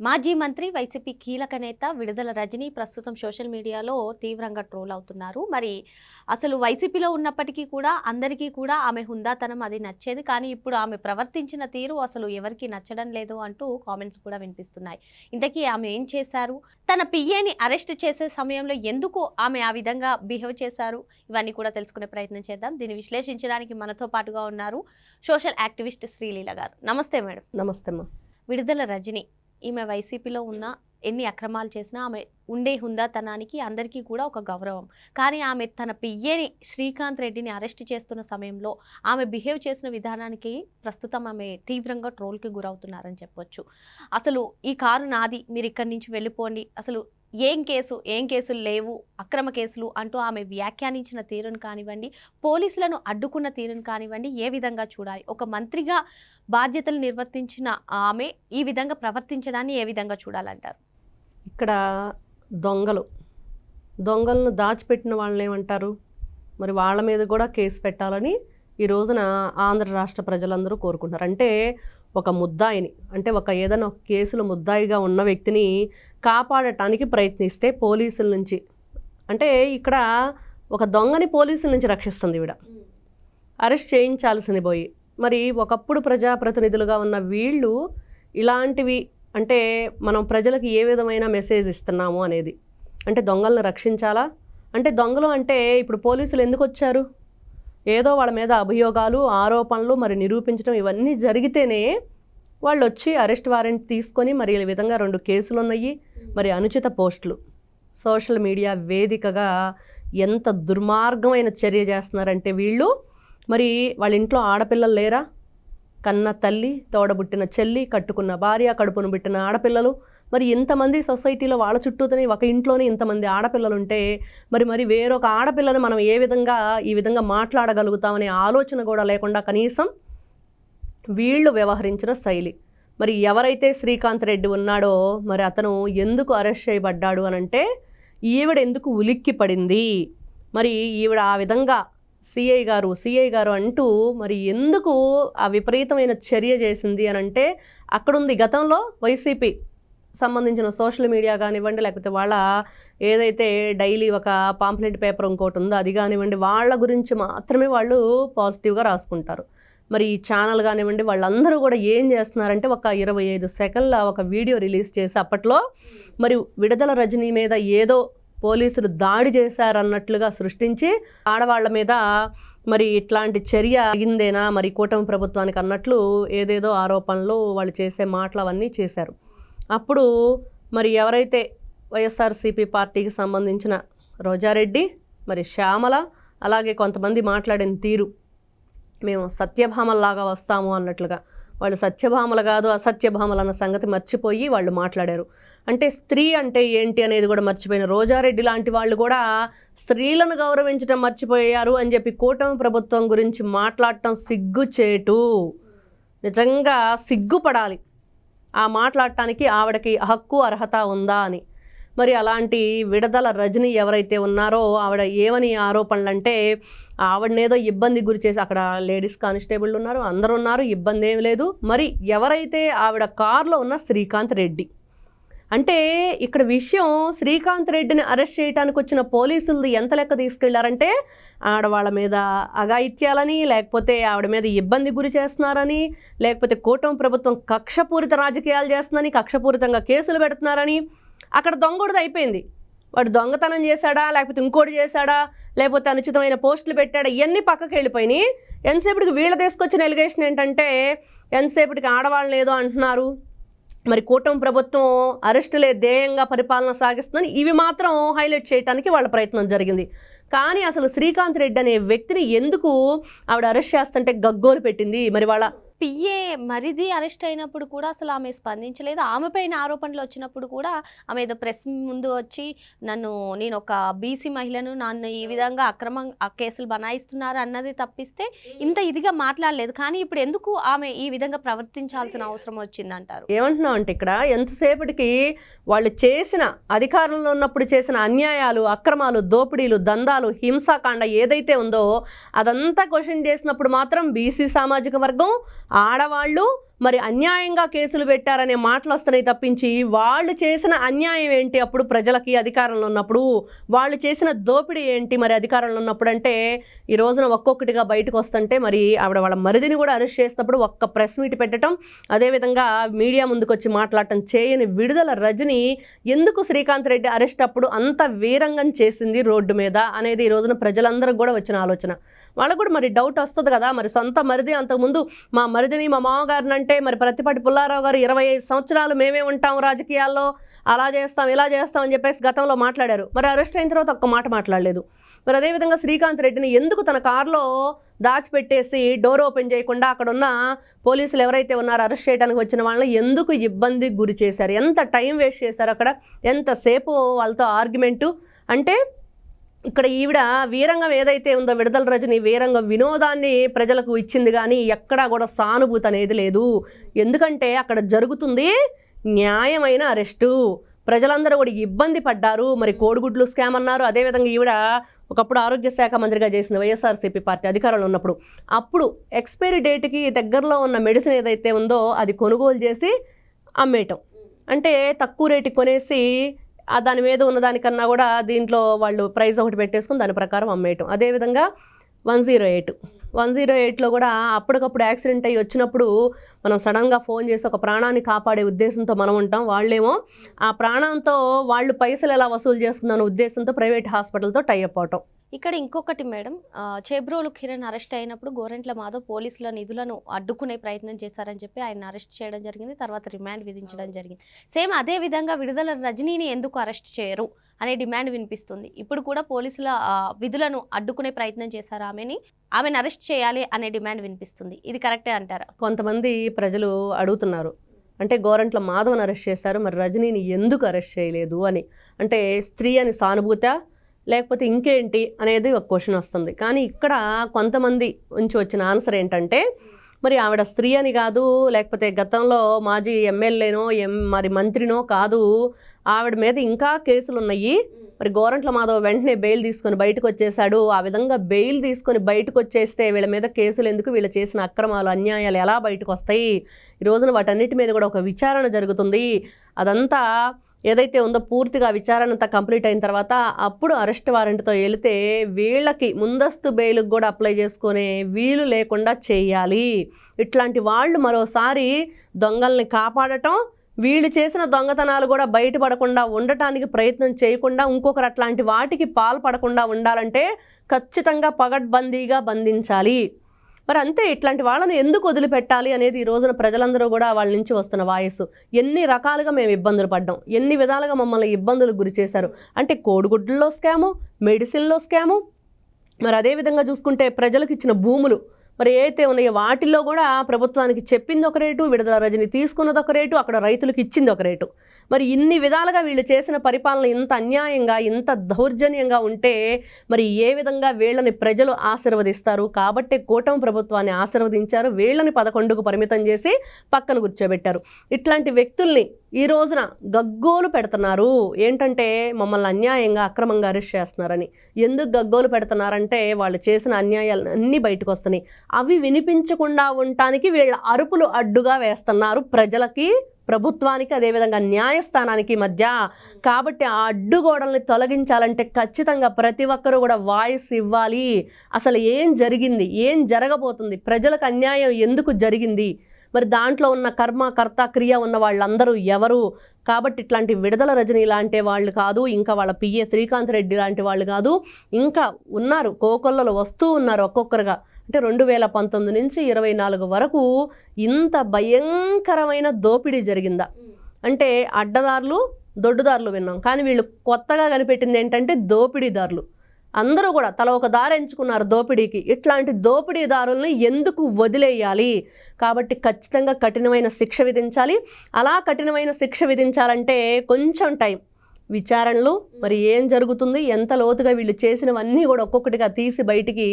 మాజీ మంత్రి వైసీపీ కీలక నేత విడుదల రజని ప్రస్తుతం సోషల్ మీడియాలో తీవ్రంగా ట్రోల్ అవుతున్నారు. మరి అసలు వైసీపీలో ఉన్నప్పటికీ కూడా అందరికీ కూడా ఆమె హుందాతనం అది నచ్చేది. కానీ ఇప్పుడు ఆమె ప్రవర్తించిన తీరు అసలు ఎవరికి నచ్చడం లేదు అంటూ కామెంట్స్ కూడా వినిపిస్తున్నాయి. ఇంతకీ ఆమె ఏం చేశారు? తన పిఏని అరెస్ట్ చేసే సమయంలో ఎందుకు ఆమె ఆ విధంగా బిహేవ్ చేశారు? ఇవన్నీ కూడా తెలుసుకునే ప్రయత్నం చేద్దాం. దీన్ని విశ్లేషించడానికి మనతో పాటుగా ఉన్నారు సోషల్ యాక్టివిస్ట్ శ్రీలీల గారు. నమస్తే మేడం. నమస్తే విడుదల రజని. ఈమె వైసీపీలో ఉన్న ఎన్ని అక్రమాలు చేసినా ఆమె ఉండే హుందాతనానికి అందరికీ కూడా ఒక గౌరవం. కానీ ఆమె తన పియ్యని శ్రీకాంత్ రెడ్డిని అరెస్ట్ చేస్తున్న సమయంలో ఆమె బిహేవ్ చేసిన విధానానికి ప్రస్తుతం ఆమె తీవ్రంగా ట్రోల్కి గురవుతున్నారని చెప్పొచ్చు. అసలు ఈ కారు నాది మీరు ఇక్కడి నుంచి వెళ్ళిపోండి. అసలు ఏం కేసు ఏం కేసులు లేవు అక్రమ కేసులు అంటూ ఆమె వ్యాఖ్యానించిన తీరును కానివ్వండి పోలీసులను అడ్డుకున్న తీరును కానివ్వండి ఏ విధంగా చూడాలి? ఒక మంత్రిగా బాధ్యతలు నిర్వర్తించిన ఆమె ఈ విధంగా ప్రవర్తించడాన్ని ఏ విధంగా చూడాలంటారు? ఇక్కడ దొంగలు. దొంగలను దాచిపెట్టిన వాళ్ళని ఏమంటారు? మరి వాళ్ళ మీద కూడా కేసు పెట్టాలని ఈ రోజున ఆంధ్ర రాష్ట్ర ప్రజలందరూ కోరుకుంటున్నారు. అంటే ఒక ముద్దాయిని అంటే ఒక ఏదైనా ఒక కేసులో ముద్దాయిగా ఉన్న వ్యక్తిని కాపాడటానికి ప్రయత్నిస్తే పోలీసుల నుంచి. అంటే ఇక్కడ ఒక దొంగని పోలీసుల నుంచి రక్షిస్తుంది ఈవిడ. అరెస్ట్ చేయించాల్సింది పోయి. మరి ఒకప్పుడు ప్రజాప్రతినిధులుగా ఉన్న వీళ్ళు ఇలాంటివి అంటే మనం ప్రజలకు ఏ విధమైన మెసేజ్ ఇస్తున్నాము అనేది. అంటే దొంగలను రక్షించాలా? అంటే దొంగలు అంటే ఇప్పుడు పోలీసులు ఎందుకు వచ్చారు? ఏదో వాళ్ళ మీద అభియోగాలు ఆరోపణలు మరి నిరూపించడం ఇవన్నీ జరిగితేనే వాళ్ళు వచ్చి అరెస్ట్ వారెంట్ తీసుకొని మరి ఈ విధంగా రెండు కేసులు ఉన్నాయి మరి అనుచిత పోస్టులు. సోషల్ మీడియా వేదికగా ఎంత దుర్మార్గమైన చర్య చేస్తున్నారంటే వీళ్ళు. మరి వాళ్ళ ఇంట్లో ఆడపిల్లలు లేరా? కన్న తల్లి తోడబుట్టిన చెల్లి కట్టుకున్న భార్య కడుపును బిట్టిన ఆడపిల్లలు. మరి ఇంతమంది సొసైటీలో వాళ్ళ చుట్టూతోనే ఒక ఇంట్లోనే ఇంతమంది ఆడపిల్లలు ఉంటే మరి మరి వేరొక ఆడపిల్లని మనం ఏ విధంగా ఈ విధంగా మాట్లాడగలుగుతామనే ఆలోచన కూడా లేకుండా కనీసం వీళ్ళు వ్యవహరించిన శైలి. మరి ఎవరైతే శ్రీకాంత్ రెడ్డి ఉన్నాడో మరి అతను ఎందుకు అరెస్ట్ చేయబడ్డాడు అని అంటే ఈవిడ ఎందుకు ఉలిక్కి పడింది? మరి ఈవిడ ఆ విధంగా సిఐ గారు సిఐ గారు అంటూ మరి ఎందుకు ఆ విపరీతమైన చర్య చేసింది అని అంటే అక్కడుంది గతంలో వైసీపీ. సంబంధించిన సోషల్ మీడియా కానివ్వండి లేకపోతే వాళ్ళ ఏదైతే డైలీ ఒక పాంప్లెట్ పేపర్ ఇంకోటి ఉందో అది కానివ్వండి వాళ్ళ గురించి మాత్రమే వాళ్ళు పాజిటివ్గా రాసుకుంటారు. మరి ఈ ఛానల్ కానివ్వండి వాళ్ళందరూ కూడా ఏం చేస్తున్నారంటే ఒక ఇరవై ఐదు సెకండ్ల ఒక వీడియో రిలీజ్ చేసి అప్పట్లో మరి విడుదల రజనీ మీద ఏదో పోలీసులు దాడి చేశారన్నట్లుగా సృష్టించి ఆడవాళ్ళ మీద మరి ఇట్లాంటి చర్య అయిందేనా మరి కూటమి ప్రభుత్వానికి అన్నట్లు ఏదేదో ఆరోపణలు వాళ్ళు చేసే మాటలు అవన్నీ చేశారు. అప్పుడు మరి ఎవరైతే వైఎస్ఆర్సీపీ పార్టీకి సంబంధించిన రోజారెడ్డి మరి శ్యామల అలాగే కొంతమంది మాట్లాడిన తీరు మేము సత్యభామల్లాగా వస్తాము అన్నట్లుగా. వాళ్ళు సత్యభామలు కాదు అసత్యభామలు అన్న సంగతి మర్చిపోయి వాళ్ళు మాట్లాడారు. అంటే స్త్రీ అంటే ఏంటి అనేది కూడా మర్చిపోయిన రోజారెడ్డి లాంటి వాళ్ళు కూడా స్త్రీలను గౌరవించడం మర్చిపోయారు అని చెప్పి కూటమి ప్రభుత్వం గురించి మాట్లాడటం సిగ్గుచేటు. నిజంగా సిగ్గుపడాలి. ఆ మాట్లాడటానికి ఆవిడకి హక్కు అర్హత ఉందా అని. మరి అలాంటి విడదల రజని ఎవరైతే ఉన్నారో ఆవిడ ఏమని ఆరోపణలు అంటే ఆవిడనేదో ఇబ్బంది గురి చేసి అక్కడ లేడీస్ కానిస్టేబుల్ ఉన్నారు అందరు ఉన్నారు ఇబ్బంది ఏం లేదు. మరి ఎవరైతే ఆవిడ కారులో ఉన్న శ్రీకాంత్ రెడ్డి అంటే ఇక్కడ విషయం శ్రీకాంత్ రెడ్డిని అరెస్ట్ చేయడానికి వచ్చిన పోలీసులు ఎంత లెక్క తీసుకెళ్ళారంటే ఆడవాళ్ళ మీద అఘాయిత్యాలని లేకపోతే ఆవిడ మీద ఇబ్బంది గురి చేస్తున్నారని లేకపోతే కూటమి ప్రభుత్వం కక్షపూరిత రాజకీయాలు చేస్తుందని కక్షపూరితంగా కేసులు పెడుతున్నారని. అక్కడ దొంగోడిది అయిపోయింది. వాడు దొంగతనం చేశాడా లేకపోతే ఇంకోటి చేశాడా లేకపోతే అనుచితమైన పోస్టులు పెట్టాడా ఇవన్నీ పక్కకి వెళ్ళిపోయినాయి. ఎంతసేపటికి వీళ్ళ తీసుకొచ్చిన ఎలిగేషన్ ఏంటంటే ఎంతసేపటికి ఆడవాళ్ళని ఏదో అంటున్నారు. మరి కూటమి ప్రభుత్వం అరెస్టులే ధ్యేయంగా పరిపాలన సాగిస్తుందని ఇవి మాత్రం హైలైట్ చేయడానికి వాళ్ళ ప్రయత్నం జరిగింది. కానీ అసలు శ్రీకాంత్ రెడ్డి అనే వ్యక్తిని ఎందుకు ఆవిడ అరెస్ట్ చేస్తుంటే గగ్గోలు పెట్టింది? మరి వాళ్ళ పిఏ మరిది అరెస్ట్ అయినప్పుడు కూడా అసలు ఆమె స్పందించలేదు. ఆమె పైన ఆరోపణలు వచ్చినప్పుడు కూడా ఆమె ఏదో ప్రెస్ ముందు వచ్చి నన్ను నేను ఒక బీసీ మహిళను నన్ను ఈ విధంగా అక్రమం ఆ కేసులు బనాయిస్తున్నారు అన్నది తప్పిస్తే ఇంత ఇదిగా మాట్లాడలేదు. కానీ ఇప్పుడు ఎందుకు ఆమె ఈ విధంగా ప్రవర్తించాల్సిన అవసరం వచ్చిందంటారు? ఏమంటున్నాం అంటే ఇక్కడ ఎంతసేపటికి వాళ్ళు చేసిన అధికారంలో ఉన్నప్పుడు చేసిన అన్యాయాలు అక్రమాలు దోపిడీలు దందాలు హింసాకాండ ఏదైతే ఉందో అదంతా క్వశ్చన్ చేసినప్పుడు మాత్రం బీసీ సామాజిక వర్గం ఆడవాళ్ళు మరి అన్యాయంగా కేసులు పెట్టారనే మాటలు వస్తున్నాయి తప్పించి వాళ్ళు చేసిన అన్యాయం ఏంటి అప్పుడు ప్రజలకి అధికారంలో ఉన్నప్పుడు? వాళ్ళు చేసిన దోపిడీ ఏంటి మరి అధికారంలో ఉన్నప్పుడు? అంటే ఈ రోజున ఒక్కొక్కటిగా బయటకు వస్తుంటే మరి ఆవిడ వాళ్ళ మరిదిని కూడా అరెస్ట్ చేసినప్పుడు ఒక్క ప్రెస్ మీట్ పెట్టడం అదేవిధంగా మీడియా ముందుకు వచ్చి మాట్లాడటం చేయని విడుదల రజని ఎందుకు శ్రీకాంత్ రెడ్డి అరెస్ట్ అప్పుడు అంత వీరంగం చేసింది రోడ్డు మీద? అనేది ఈ రోజున ప్రజలందరికీ కూడా వచ్చిన ఆలోచన. వాళ్ళకు కూడా మరి డౌట్ వస్తుంది కదా. మరి సొంత మరిది అంతకుముందు మా మరిదిని మా మామగారిని అంటే మరి ప్రతిపాటి పుల్లారావు గారు ఇరవై ఐదు సంవత్సరాలు మేమే ఉంటాం రాజకీయాల్లో. అలా చేస్తాం ఇలా చేస్తాం అని చెప్పేసి గతంలో మాట్లాడారు. మరి అరెస్ట్ అయిన తర్వాత ఒక్క మాట మాట్లాడలేదు. మరి అదేవిధంగా శ్రీకాంత్ రెడ్డిని ఎందుకు తన కారులో దాచిపెట్టేసి డోర్ ఓపెన్ చేయకుండా అక్కడ ఉన్న పోలీసులు ఎవరైతే ఉన్నారో అరెస్ట్ చేయడానికి వచ్చిన వాళ్ళని ఎందుకు ఇబ్బందికి గురి చేశారు? ఎంత టైం వేస్ట్ చేశారు అక్కడ? ఎంతసేపు వాళ్ళతో ఆర్గ్యుమెంటు అంటే ఇక్కడ ఈవిడ వీరంగం ఏదైతే ఉందో విడుదల రజని వీరంగం వినోదాన్ని ప్రజలకు ఇచ్చింది కానీ ఎక్కడా కూడా సానుభూతి అనేది లేదు. ఎందుకంటే అక్కడ జరుగుతుంది న్యాయమైన అరెస్టు. ప్రజలందరూ కూడా ఇబ్బంది పడ్డారు. మరి కోడిగుడ్లు స్కామ్ అన్నారు. అదేవిధంగా ఈవిడ ఒకప్పుడు ఆరోగ్య శాఖ మంత్రిగా చేసింది వైఎస్ఆర్సీపీ పార్టీ అధికారంలో ఉన్నప్పుడు. అప్పుడు ఎక్స్పైరీ డేట్కి దగ్గరలో ఉన్న మెడిసిన్ ఏదైతే ఉందో అది కొనుగోలు చేసి అమ్మేయటం. అంటే తక్కువ రేటుకి కొనేసి దాని మీద ఉన్న దానికన్నా కూడా దీంట్లో వాళ్ళు ప్రైస్ ఒకటి పెట్టేసుకుని దాని ప్రకారం అమ్మేయటం. అదేవిధంగా one zero eight. One zero ఎయిట్లో కూడా అప్పటికప్పుడు యాక్సిడెంట్ అయ్యి వచ్చినప్పుడు మనం సడన్గా ఫోన్ చేసి ఒక ప్రాణాన్ని కాపాడే ఉద్దేశంతో మనం ఉంటాం వాళ్ళేమో ఆ ప్రాణంతో వాళ్ళు పైసలు ఎలా వసూలు చేస్తుందన్న ఉద్దేశంతో ప్రైవేట్ హాస్పిటల్తో టైఅప్ అవటం. ఇక్కడ ఇంకొకటి మేడం చేబ్రోలు కిరణ్ అరెస్ట్ అయినప్పుడు గోరెంట్ల మాధవ్ పోలీసుల నిధులను అడ్డుకునే ప్రయత్నం చేశారని చెప్పి ఆయన అరెస్ట్ చేయడం జరిగింది తర్వాత రిమాండ్ విధించడం జరిగింది. సేమ్ అదే విధంగా విడుదల రజనీని ఎందుకు అరెస్ట్ చేయరు అనే డిమాండ్ వినిపిస్తుంది. ఇప్పుడు కూడా పోలీసుల విధులను అడ్డుకునే ప్రయత్నం చేశారు ఆమెని ఆమెను అరెస్ట్ చేయాలి అనే డిమాండ్ వినిపిస్తుంది. ఇది కరెక్టే అంటారా? కొంతమంది ప్రజలు అడుగుతున్నారు అంటే గోరంట్ల మాధవన్ అరెస్ట్ చేశారు మరి రజనీని ఎందుకు అరెస్ట్ చేయలేదు అని. అంటే స్త్రీ అని సానుభూత లేకపోతే ఇంకేంటి అనేది ఒక క్వశ్చన్ వస్తుంది. కానీ ఇక్కడ కొంతమంది నుంచి వచ్చిన ఆన్సర్ ఏంటంటే మరి ఆవిడ స్త్రీ అని కాదు లేకపోతే గతంలో మాజీ ఎమ్మెల్యేనో ఎం మరి మంత్రినో కాదు ఆవిడ మీద ఇంకా కేసులు ఉన్నాయి. మరి గోరంట్ల మాధవ్ వెంటనే బెయిల్ తీసుకొని బయటకు వచ్చేసాడు ఆ విధంగా బెయిల్ తీసుకొని బయటకు వచ్చేస్తే వీళ్ళ మీద కేసులు ఎందుకు? వీళ్ళు చేసిన అక్రమాలు అన్యాయాలు ఎలా బయటకు వస్తాయి? ఈ రోజున వాటన్నిటి మీద కూడా ఒక విచారణ జరుగుతుంది. అదంతా ఏదైతే ఉందో పూర్తిగా విచారణ అంతా కంప్లీట్ అయిన తర్వాత అప్పుడు అరెస్ట్ వారెంట్తో వెళితే వీళ్ళకి ముందస్తు బెయిల్కి కూడా అప్లై చేసుకునే వీలు లేకుండా చేయాలి. ఇట్లాంటి వాళ్ళు మరోసారి దొంగల్ని కాపాడటం వీళ్ళు చేసిన దొంగతనాలు కూడా బయటపడకుండా ఉండటానికి ప్రయత్నం చేయకుండా ఇంకొకరు అట్లాంటి వాటికి పాల్పడకుండా ఉండాలంటే ఖచ్చితంగా పగడ్బందీగా బంధించాలి. మరి అంతే ఇట్లాంటి వాళ్ళని ఎందుకు వదిలిపెట్టాలి అనేది ఈ రోజున ప్రజలందరూ కూడా వాళ్ళ నుంచి వస్తున్న వాయిస్. ఎన్ని రకాలుగా మేము ఇబ్బందులు పడ్డాం. ఎన్ని విధాలుగా మమ్మల్ని ఇబ్బందులకు గురి చేశారు. అంటే కోడిగుడ్లలో స్కాము మెడిసిన్లో స్కాము. మరి అదేవిధంగా చూసుకుంటే ప్రజలకు ఇచ్చిన భూములు. మరి ఏవైతే ఉన్నాయో వాటిల్లో కూడా ప్రభుత్వానికి చెప్పింది ఒక రేటు విడుదల రజని తీసుకున్నది ఒక రేటు అక్కడ రైతులకు ఇచ్చింది ఒక రేటు. మరి ఇన్ని విధాలుగా వీళ్ళు చేసిన పరిపాలన ఇంత అన్యాయంగా ఇంత దౌర్జన్యంగా ఉంటే మరి ఏ విధంగా వీళ్ళని ప్రజలు ఆశీర్వదిస్తారు? కాబట్టే కూటమి ప్రభుత్వాన్ని ఆశీర్వదించారు. వీళ్ళని పదకొండుకు పరిమితం చేసి పక్కన కూర్చోబెట్టారు. ఇట్లాంటి వ్యక్తుల్ని ఈ రోజున గగ్గోలు పెడుతున్నారు. ఏంటంటే మమ్మల్ని అన్యాయంగా అక్రమంగా అరెస్ట్ చేస్తున్నారని. ఎందుకు గగ్గోలు పెడుతున్నారంటే వాళ్ళు చేసిన అన్యాయాలు అన్నీ బయటకు వస్తున్నాయి. అవి వినిపించకుండా ఉండటానికి వీళ్ళ అరుపులు అడ్డుగా వేస్తున్నారు ప్రజలకి ప్రభుత్వానికి అదేవిధంగా న్యాయస్థానానికి మధ్య కాబట్టి ఆ అడ్డుగోడల్ని తొలగించాలంటే ఖచ్చితంగా ప్రతి ఒక్కరూ కూడా వాయిస్ ఇవ్వాలి. అసలు ఏం జరిగింది? ఏం జరగబోతుంది? ప్రజలకు అన్యాయం ఎందుకు జరిగింది? మరి దాంట్లో ఉన్న కర్మ కర్త క్రియ ఉన్న వాళ్ళందరూ ఎవరు? కాబట్టి ఇట్లాంటి విడుదల రజని లాంటి వాళ్ళు కాదు ఇంకా వాళ్ళ పిఏ శ్రీకాంత్ రెడ్డి లాంటి వాళ్ళు కాదు ఇంకా ఉన్నారు కోకొల్లలు వస్తూ ఉన్నారు ఒక్కొక్కరుగా. అంటే రెండు వేల పంతొమ్మిది నుంచి ఇరవై నాలుగు వరకు ఇంత భయంకరమైన దోపిడీ జరిగిందా? అంటే అడ్డదారులు దొడ్డుదారులు విన్నాం. కానీ వీళ్ళు కొత్తగా కనిపెట్టింది ఏంటంటే దోపిడీదారులు. అందరూ కూడా తల ఒక దారి ఎంచుకున్నారు దోపిడీకి. ఇట్లాంటి దోపిడీదారుల్ని ఎందుకు వదిలేయాలి? కాబట్టి ఖచ్చితంగా కఠినమైన శిక్ష విధించాలి. అలా కఠినమైన శిక్ష విధించాలంటే కొంచెం టైం. విచారణలు మరి ఏం జరుగుతుంది ఎంత లోతుగా వీళ్ళు చేసినవన్నీ కూడా ఒక్కొక్కటిగా తీసి బయటికి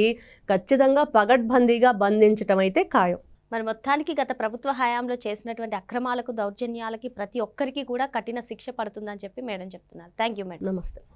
ఖచ్చితంగా పగడ్బందీగా బంధించటం అయితే ఖాయం. మరి మొత్తానికి గత ప్రభుత్వ హయాంలో చేసినటువంటి అక్రమాలకు దౌర్జన్యాలకి ప్రతి ఒక్కరికి కూడా కఠిన శిక్ష పడుతుందని చెప్పి మేడం చెప్తున్నారు. Thank you madam. నమస్తే.